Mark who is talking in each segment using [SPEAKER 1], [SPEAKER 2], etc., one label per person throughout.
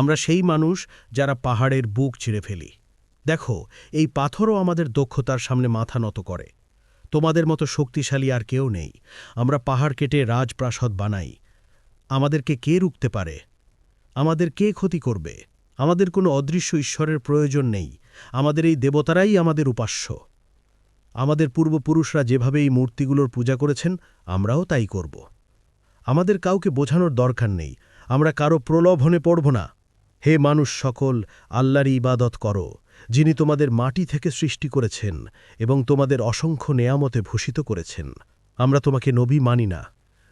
[SPEAKER 1] আমরা সেই মানুষ যারা পাহাড়ের বুক ছিঁড়ে ফেলি। দেখো, এই পাথরও আমাদের দক্ষতার সামনে মাথা নত করে। তোমাদের মতো শক্তিশালী আর কেউ নেই। আমরা পাহাড় কেটে রাজপ্রাসাদ বানাই। আমাদেরকে কে রুখতে পারে? আমাদের কে ক্ষতি করবে? আমাদের কোনো অদৃশ্য ঈশ্বরের প্রয়োজন নেই। আমাদের এই দেবতারাই আমাদের উপাস্য। আমাদের পূর্বপুরুষরা যেভাবে এই মূর্তিগুলোর পূজা করেছেন, আমরাও তাই করব। আমাদের কাউকে বোঝানোর দরকার নেই। আমরা কারও প্রলোভনে পড়ব না। হে মানুষ সকল, আল্লাহরই ইবাদত করো, যিনি তোমাদের মাটি থেকে সৃষ্টি করেছেন এবং তোমাদের অসংখ্য নেয়ামতে ভূষিত করেছেন। আমরা তোমাকে নবী মানি না।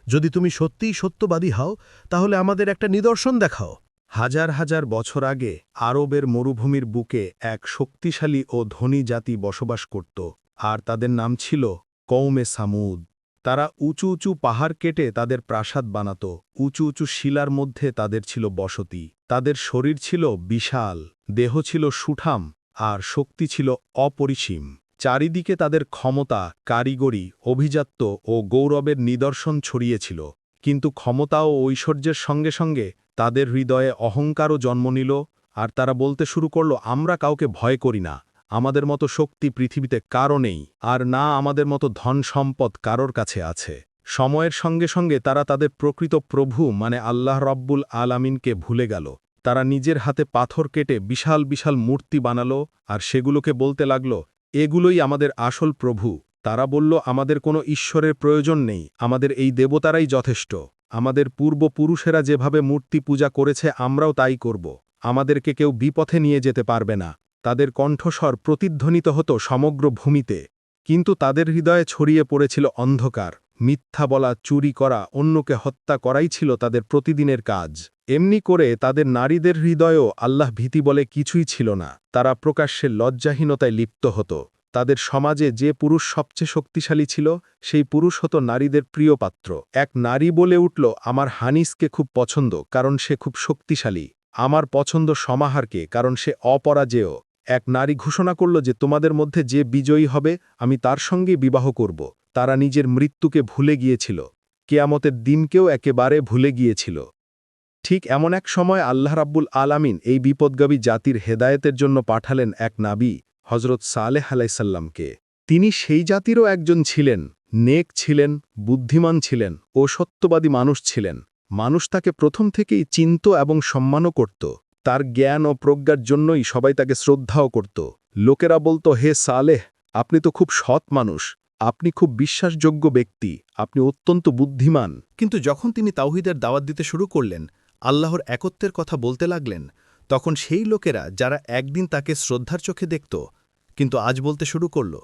[SPEAKER 1] যদি তুমি সত্যিই সত্যবাদী হও, তাহলে আমাদের একটা নিদর্শন দেখাও।
[SPEAKER 2] হাজার হাজার বছর আগে আরবের মরুভূমির বুকে এক শক্তিশালী ও ধনী জাতি বসবাস করত, আর তাদের নাম ছিল কৌমে সামুদ। তারা উঁচু উঁচু পাহাড় কেটে তাদের প্রাসাদ বানাত। উঁচু উঁচু শিলার মধ্যে তাদের ছিল বসতি। তাদের শরীর ছিল বিশাল, দেহ ছিল সুঠাম, আর শক্তি ছিল অপরিসীম। চারিদিকে তাদের ক্ষমতা, কারিগরি, অভিজাত্য ও গৌরবের নিদর্শন ছড়িয়েছিল। কিন্তু ক্ষমতা ও ঐশ্বর্যের সঙ্গে সঙ্গে তাদের হৃদয়ে অহংকারও জন্ম নিল, আর তারা বলতে শুরু করল, আমরা কাউকে ভয় করি না। আমাদের মতো শক্তি পৃথিবীতে কারও নেই, আর না আমাদের মতো ধন সম্পদ কারোর কাছে আছে। সময়ের সঙ্গে সঙ্গে তারা তাদের প্রকৃত প্রভু মানে আল্লাহ রব্বুল আলামিনকে ভুলে গেল। তারা নিজের হাতে পাথর কেটে বিশাল বিশাল মূর্তি বানালো, আর সেগুলোকে বলতে লাগল, এগুলোই আমাদের আসল প্রভু। তারা বলল, আমাদের কোনো ঈশ্বরের প্রয়োজন নেই, আমাদের এই দেবতারাই যথেষ্ট। আমাদের পূর্বপুরুষেরা যেভাবে মূর্তি পূজা করেছে, আমরাও তাই করব। আমাদেরকে কেউ বিপথে নিয়ে যেতে পারবে না। তাদের কণ্ঠস্বর প্রতিধ্বনিত হতো সমগ্র ভূমিতে, কিন্তু তাদের হৃদয়ে ছড়িয়ে পড়েছিল অন্ধকার, মিথ্যা বলা, চুরি করা, অন্যকে হত্যা করাই ছিল তাদের প্রতিদিনের কাজ। এমনি করে তাদের নারীদের হৃদয়েও আল্লাহ ভীতি বলে কিছুই ছিল না, তারা প্রকাশ্যে লজ্জাহীনতায় লিপ্ত হতো। তাদের সমাজে যে পুরুষ সবচেয়ে শক্তিশালী ছিল, সেই পুরুষ হতো নারীদের প্রিয় পাত্র। এক নারী বলে উঠল, আমার হানিসকে খুব পছন্দ, কারণ সে খুব শক্তিশালী। আমার পছন্দ সমাহারকে, কারণ সে অপরাজেয়। এক নারী ঘোষণা করল যে তোমাদের মধ্যে যে বিজয়ী হবে, আমি তার সঙ্গে বিবাহ করব। তারা নিজের মৃত্যুকে ভুলে গিয়েছিল। কেয়ামতের দিনকেও একেবারে ভুলে গিয়েছিল। ঠিক এমন এক সময় আল্লাহ রাব্বুল আলামিন এই বিপদগামী জাতির হেদায়েতের জন্য পাঠালেন এক নাবী হজরত সালেহ আলাইসাল্লামকে তিনি সেই জাতিরও একজন ছিলেন, নেক ছিলেন, বুদ্ধিমান ছিলেন ও সত্যবাদী মানুষ ছিলেন। মানুষ তাকে প্রথম থেকেই চিন্ত এবং সম্মানও করত। তার জ্ঞান ও প্রজ্ঞার জন্যই সবাই তাকে শ্রদ্ধাও করত। লোকেরা বলতো, হে সালেহ, আপনি তো খুব সৎ মানুষ, আপনি খুব বিশ্বাসযোগ্য ব্যক্তি, আপনি অত্যন্ত বুদ্ধিমান।
[SPEAKER 3] কিন্তু যখন তিনি তাওহিদের দাওয়াত দিতে শুরু করলেন, আল্লাহর একত্বের কথা বলতে লাগলেন, তখন সেই লোকেরা যারা একদিন তাকে শ্রদ্ধার চোখে দেখত, কিন্তু আজ বলতে শুরু করল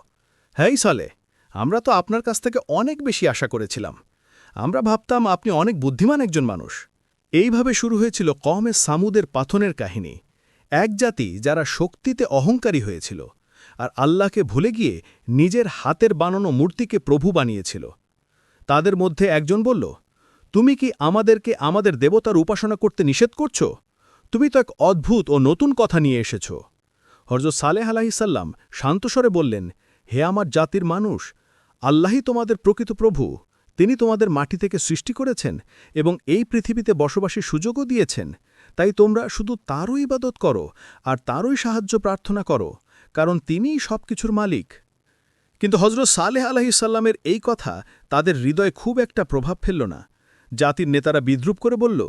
[SPEAKER 3] হ্যাঁ সালে আমরা তো আপনার কাছ থেকে অনেক বেশি আশা করেছিলাম। আমরা ভাবতাম আপনি অনেক বুদ্ধিমান একজন মানুষ। এইভাবে শুরু হয়েছিল কমে সামুদের পাথনের কাহিনী। এক জাতি যারা শক্তিতে অহংকারী হয়েছিল আর আল্লাহকে ভুলে গিয়ে নিজের হাতের বানানো মূর্তিকে প্রভু বানিয়েছিল। তাদের মধ্যে একজন বলল, তুমি কি আমাদেরকে আমাদের দেবতার উপাসনা করতে নিষেধ করছ? তুমি তো এক অদ্ভুত ও নতুন কথা নিয়ে এসেছ। হরজত সালেহ আলাহিসাল্লাম শান্তস্বরে বললেন, হে আমার জাতির মানুষ, আল্লাহই তোমাদের প্রকৃত প্রভু। তিনি তোমাদের মাটি থেকে সৃষ্টি করেছেন এবং এই পৃথিবীতে বসবাসের সুযোগও দিয়েছেন। তাই তোমরা শুধু তারই ইবাদত করো আর তারই সাহায্য প্রার্থনা করো, কারণ তিনিই সব কিছুর মালিক। কিন্তু হজরত সালেহ আলাহিসাল্লামের এই কথা তাদের হৃদয়ে খুব একটা প্রভাব ফেলল না। জাতির নেতারা বিদ্রুপ করে বলল,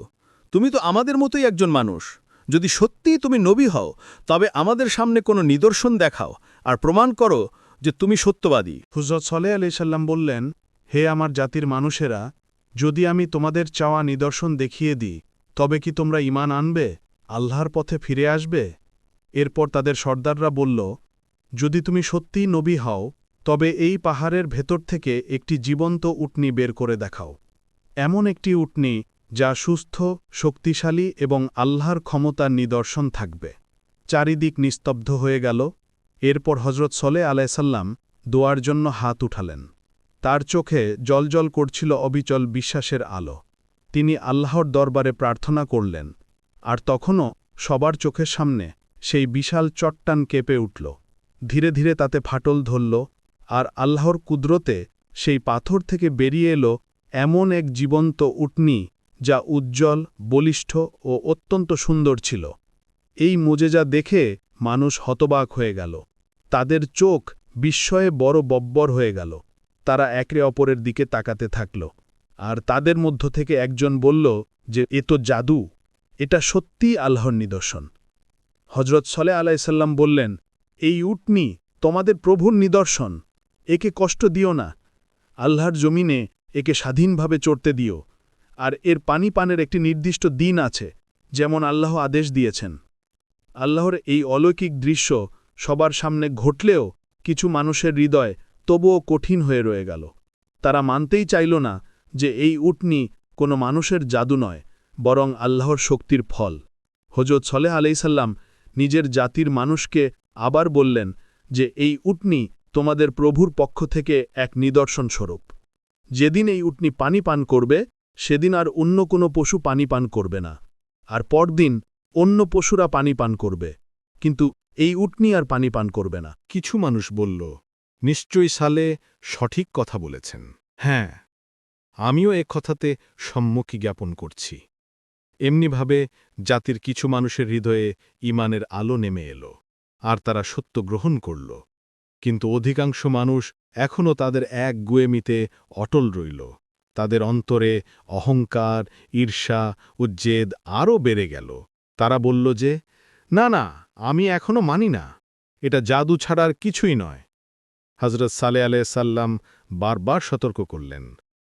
[SPEAKER 3] তুমি তো আমাদের মতোই একজন মানুষ। যদি সত্যিই তুমি নবী হও, তবে আমাদের সামনে কোনো নিদর্শন দেখাও আর প্রমাণ করো যে তুমি সত্যবাদী।
[SPEAKER 2] হুজরত সলে আলি সাল্লাম বললেন হে আমার জাতির মানুষেরা, যদি আমি তোমাদের চাওয়া নিদর্শন দেখিয়ে দিই, তবে কি তোমরা ইমান আনবে, আল্লাহর পথে ফিরে আসবে? এরপর তাদের সর্দাররা বলল, যদি তুমি সত্যিই নবী হও, তবে এই পাহাড়ের ভেতর থেকে একটি জীবন্ত উটনি বের করে দেখাও। এমন একটি উটনি, যা সুস্থ, শক্তিশালী এবং আল্লাহর ক্ষমতার নিদর্শন থাকবে। চারিদিক নিস্তব্ধ হয়ে গেল। এরপর হজরত সলে আলাইসাল্লাম দোয়ার জন্য হাত উঠালেন। তার চোখে জলজল করছিল অবিচল বিশ্বাসের আলো। তিনি আল্লাহর দরবারে প্রার্থনা করলেন, আর তখনও সবার চোখের সামনে সেই বিশাল চট্টান কেঁপে উঠল। ধীরে ধীরে তাতে ফাটল ধরল, আর আল্লাহর কুদরতে সেই পাথর থেকে বেরিয়ে এলো এমন এক জীবন্ত উটনি যা উজ্জ্বল, বলিষ্ঠ ও অত্যন্ত সুন্দর ছিল। এই মোজেজা দেখে মানুষ হতবাক হয়ে গেল। তাদের চোখ বিস্ময়ে বড় বব্বর হয়ে গেল। তারা একে অপরের দিকে তাকাতে থাকল। আর তাদের মধ্য থেকে একজন বলল যে, এ তো জাদু। এটা সত্যিই আল্লাহর নিদর্শন। হজরত সলে আলাইসাল্লাম বললেন, এই উটনি তোমাদের প্রভুর নিদর্শন। একে কষ্ট দিও না। আল্লাহর জমিনে একে স্বাধীনভাবে চড়তে দিও। আর এর পানি পানের একটি নির্দিষ্ট দিন আছে, যেমন আল্লাহ আদেশ দিয়েছেন। আল্লাহর এই অলৌকিক দৃশ্য সবার সামনে ঘটলেও কিছু মানুষের হৃদয় তবুও কঠিন হয়ে রয়ে গেল। তারা মানতেই চাইল না যে এই উটনি কোনো মানুষের জাদু নয়, বরং আল্লাহর শক্তির ফল। হজরত সলেহ আলাইসাল্লাম নিজের জাতির মানুষকে আবার বললেন যে, এই উটনি তোমাদের প্রভুর পক্ষ থেকে এক নিদর্শন স্বরূপ। যেদিন এই উটনি পানি পান করবে, সেদিন আর অন্য কোনো পশু পানি পান করবে না। আর পরদিন অন্য পশুরা পানি পান করবে। কিন্তু এই উটনি আর পানি পান করবে না।
[SPEAKER 3] কিছু মানুষ বলল নিশ্চয়ই সালে সঠিক কথা বলেছেন। হ্যাঁ আমিও এ কথাতে সম্মুখী জ্ঞাপন করছি। এমনিভাবে জাতির কিছু মানুষের হৃদয়ে ইমানের আলো নেমে এলো, আর তারা সত্য গ্রহণ করল। কিন্তু অধিকাংশ মানুষ এখনও তাদের এক গুয়েমিতে অটল রইল। তাদের অন্তরে অহংকার, ঈর্ষা ও জেদ আরও বেড়ে গেল। তারা বলল যে, না না, আমি এখনও মানি না। এটা জাদু ছাড়ার কিছুই নয়। হজরত সালে আলাইসাল্লাম বারবার সতর্ক করলেন,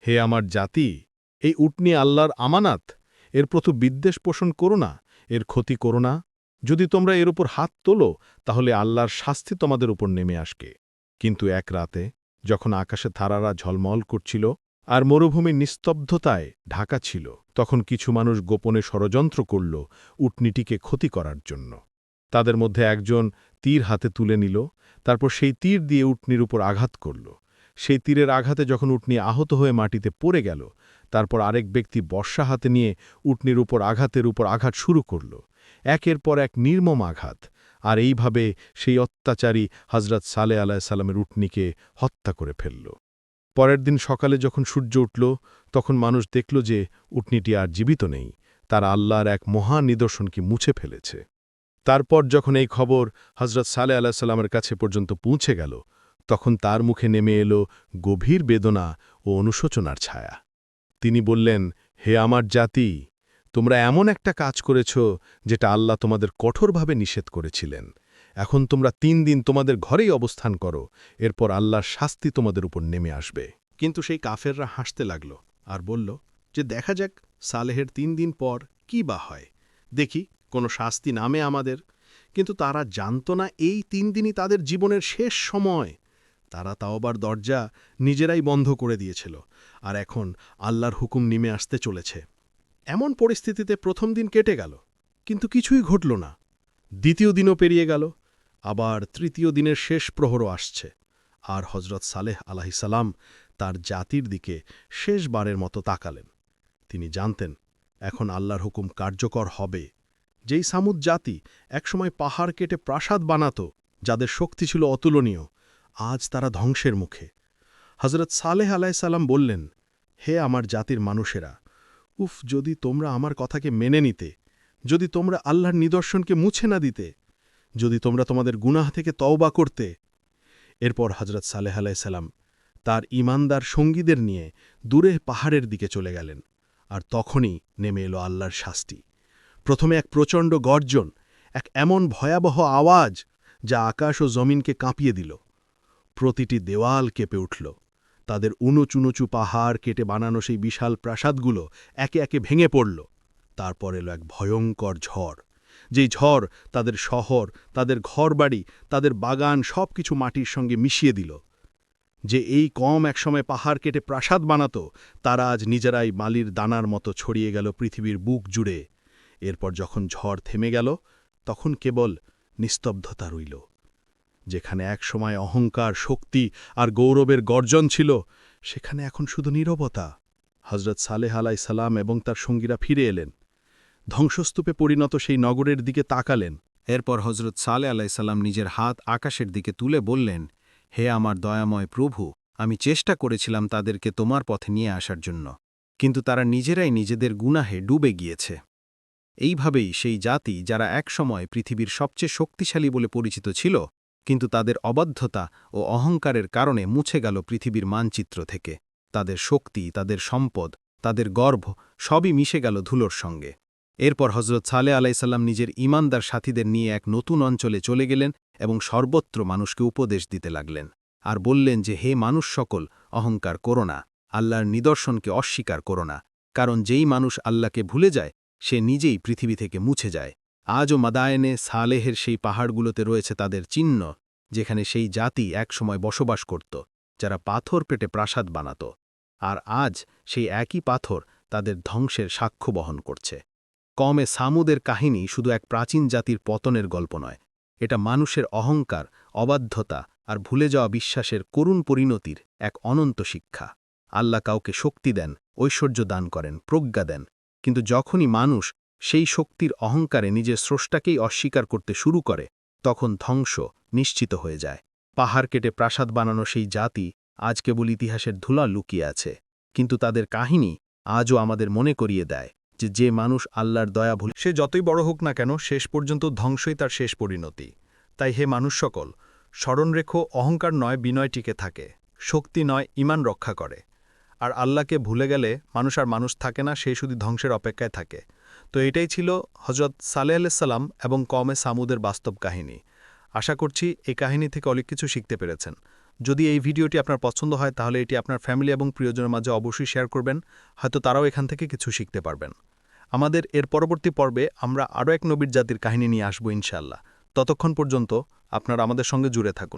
[SPEAKER 3] হে আমার জাতি, এই উটনি আল্লাহর আমানাত, এর প্রতি বিদ্বেষ পোষণ করো না, এর ক্ষতি করো না। যদি তোমরা এর উপর হাত তোলো, তাহলে আল্লাহর শাস্তি তোমাদের উপর নেমে আসবে। কিন্তু এক রাতে, যখন আকাশে তারারা ঝলমল করছিল আর মরুভূমির নিস্তব্ধতায় ঢাকা ছিল, তখন কিছু মানুষ গোপনে ষড়যন্ত্র করল উটনিটিকে ক্ষতি করার জন্য। তাদের মধ্যে একজন তীর হাতে তুলে নিল, তারপর সেই তীর দিয়ে উটনির উপর আঘাত করল। সেই তীরের আঘাতে যখন উটনি আহত হয়ে মাটিতে পড়ে গেল, তারপর আরেক ব্যক্তি বর্ষা হাতে নিয়ে উটনির উপর আঘাতের উপর আঘাত শুরু করল। একের পর এক নির্মম আঘাত, আর এইভাবে সেই অত্যাচারী হজরত সালে আলাহিসাল্লামের উটনিকে হত্যা করে ফেলল। পরের দিন সকালে যখন সূর্য উঠল, তখন মানুষ দেখল যে উটনিটি আর জীবিত নেই, তারা আল্লাহর এক মহা নিদর্শনকে মুছে ফেলেছে। তারপর যখন এই খবর হজরত সালে আলাহিসাল্লামের কাছে পর্যন্ত পৌঁছে গেল, তখন তার মুখে নেমে এলো গভীর বেদনা ও অনুশোচনার ছায়া। তিনি বললেন, হে আমার জাতি, তোমরা এমন একটা কাজ করেছ যেটা আল্লাহ তোমাদের কঠোরভাবে নিষেধ করেছিলেন। এখন তোমরা তিন দিন তোমাদের ঘরেই অবস্থান করো, এরপর আল্লাহর শাস্তি তোমাদের উপর নেমে আসবে। কিন্তু সেই কাফেররা হাসতে লাগল আর বলল, যে দেখা যাক সালেহের তিন দিন পর কি বা হয়। দেখি কোনো শাস্তি নামে আমাদের, কিন্তু তারা জানত না এই তিন দিনই তাদের জীবনের শেষ সময়। তারা তাও আবার দরজা নিজেরাই বন্ধ করে দিয়েছিল, আর এখন আল্লাহর হুকুম নেমে আসতে চলেছে। এমন পরিস্থিতিতে প্রথম দিন কেটে গেল, কিন্তু কিছুই ঘটল না। দ্বিতীয় দিনও পেরিয়ে গেল, আবার তৃতীয় দিনের শেষ প্রহরও আসছে, আর হজরত সালেহ আলাহিসাল্লাম তার জাতির দিকে শেষবারের মতো তাকালেন। তিনি জানতেন, এখন আল্লাহর হুকুম কার্যকর হবে। যেই সামুদ জাতি একসময় পাহাড় কেটে প্রাসাদ বানাত, যাদের শক্তি ছিল অতুলনীয়, আজ তারা ধ্বংসের মুখে। হজরত সালেহ আলাইসাল্লাম বললেন, হে আমার জাতির মানুষেরা, উফ, যদি তোমরা আমার কথাকে মেনে নিতে, যদি তোমরা আল্লাহর নিদর্শনকে মুছে না দিতে, যদি তোমরা তোমাদের গুনাহ থেকে তওবা করতে, এরপর হজরত সালেহ আলাইসাল্লাম তার ইমানদার সঙ্গীদের নিয়ে দূরে পাহাড়ের দিকে চলে গেলেন, আর তখনই নেমে এলো আল্লাহর শাস্তি। প্রথমে এক প্রচণ্ড গর্জন, এক এমন ভয়াবহ আওয়াজ যা আকাশ ও জমিনকে কাঁপিয়ে দিল। প্রতিটি দেওয়াল কেঁপে উঠল। তাদের উনুচুনুচু পাহাড় কেটে বানানো সেই বিশাল প্রাসাদগুলো একে একে ভেঙে পড়ল। তারপর এলো এক ভয়ঙ্কর ঝড়। যেই ঝড় তাদের শহর, তাদের ঘরবাড়ি, তাদের বাগান সব কিছু মাটির সঙ্গে মিশিয়ে দিল। যে এই কম একসময় পাহাড় কেটে প্রাসাদ বানাত, তারা আজ নিজেরাই মালির দানার মতো ছড়িয়ে গেল পৃথিবীর বুক জুড়ে। এরপর যখন ঝড় থেমে গেল, তখন কেবল নিস্তব্ধতা রইল। যেখানে একসময় অহংকার, শক্তি আর গৌরবের গর্জন ছিল, সেখানে এখন শুধু নীরবতা। হজরত সালেহ আলাই সালাম এবং তার সঙ্গীরা ফিরে এলেন। ধ্বংসস্তূপে পরিণত সেই নগরের দিকে তাকালেন।
[SPEAKER 4] এরপর হজরত সালে আলাইসাল্লাম নিজের হাত আকাশের দিকে তুলে বললেন, হে আমার দয়াময় প্রভু, আমি চেষ্টা করেছিলাম তাদেরকে তোমার পথে নিয়ে আসার জন্য, কিন্তু তারা নিজেরাই নিজেদের গুনাহে ডুবে গিয়েছে। এইভাবেই সেই জাতি যারা একসময় পৃথিবীর সবচেয়ে শক্তিশালী বলে পরিচিত ছিল, কিন্তু তাদের অবাধ্যতা ও অহংকারের কারণে মুছে গেল পৃথিবীর মানচিত্র থেকে। তাদের শক্তি, তাদের সম্পদ, তাদের গর্ভ সবই মিশে গেল ধুলোর সঙ্গে। এরপর হজরত সালে আলাইসাল্লাম নিজের ইমানদার সাথীদের নিয়ে এক নতুন অঞ্চলে চলে গেলেন এবং সর্বত্র মানুষকে উপদেশ দিতে লাগলেন আর বললেন যে, হে মানুষ সকল, অহংকার করো না। আল্লাহর নিদর্শনকে অস্বীকার করো না। কারণ যেই মানুষ আল্লাহকে ভুলে যায় সে নিজেই পৃথিবী থেকে মুছে যায়। আজও মাদায়নে সালেহের সেই পাহাড়গুলোতে রয়েছে তাদের চিহ্ন, যেখানে সেই জাতি একসময় বসবাস করত, যারা পাথর পেটে প্রাসাদ বানাত। আর আজ সেই একই পাথর তাদের ধ্বংসের সাক্ষ্য বহন করছে। কমে সামুদের কাহিনী শুধু এক প্রাচীন জাতির পতনের গল্প নয়, এটা মানুষের অহংকার, অবাধ্যতা আর ভুলে যাওয়া বিশ্বাসের করুণ পরিণতির এক অনন্ত শিক্ষা। আল্লাহ কাউকে শক্তি দেন, ঐশ্বর্য দান করেন, প্রজ্ঞা দেন কিন্তু যখনই মানুষ সেই শক্তির অহংকারে নিজের স্রষ্টাকেই অস্বীকার করতে শুরু করে, তখন ধ্বংস নিশ্চিত হয়ে যায়। পাহাড় কেটে প্রাসাদ বানানো সেই জাতি আজ কেবল ইতিহাসের ধুলা লুকিয়ে আছে, কিন্তু তাদের কাহিনী আজও আমাদের মনে করিয়ে দেয় যে যে মানুষ আল্লাহর দয়া ভুলে
[SPEAKER 3] সে যতই বড় হোক না কেন, শেষ পর্যন্ত ধ্বংসই তার শেষ পরিণতি। তাই হে মানুষ সকল স্মরণ রেখো অহংকার নয় বিনয় টিকে থাকে, শক্তি নয়, ইমান রক্ষা করে। আর আল্লাহকে ভুলে গেলে মানুষ আর মানুষ থাকে না, সে শুধু ধ্বংসের অপেক্ষায় থাকে। তো এটাই ছিল হজরত সালেহ আলাইসাল্লাম এবং কমে সামুদের বাস্তব কাহিনী। আশা করছি এই কাহিনী থেকে অনেক কিছু শিখতে পেরেছেন। যদি এই ভিডিওটি আপনার পছন্দ হয়, তাহলে এটি আপনার ফ্যামিলি এবং প্রিয়জনের মাঝে অবশ্যই শেয়ার করবেন, হয়তো তারাও এখান থেকে কিছু শিখতে পারবেন। আমাদের এর পরবর্তী পর্বে আমরা আরও এক নবীর জাতির কাহিনী নিয়ে আসব ইনশাল্লাহ ততক্ষণ পর্যন্ত আপনারা আমাদের সঙ্গে জুড়ে থাকুন।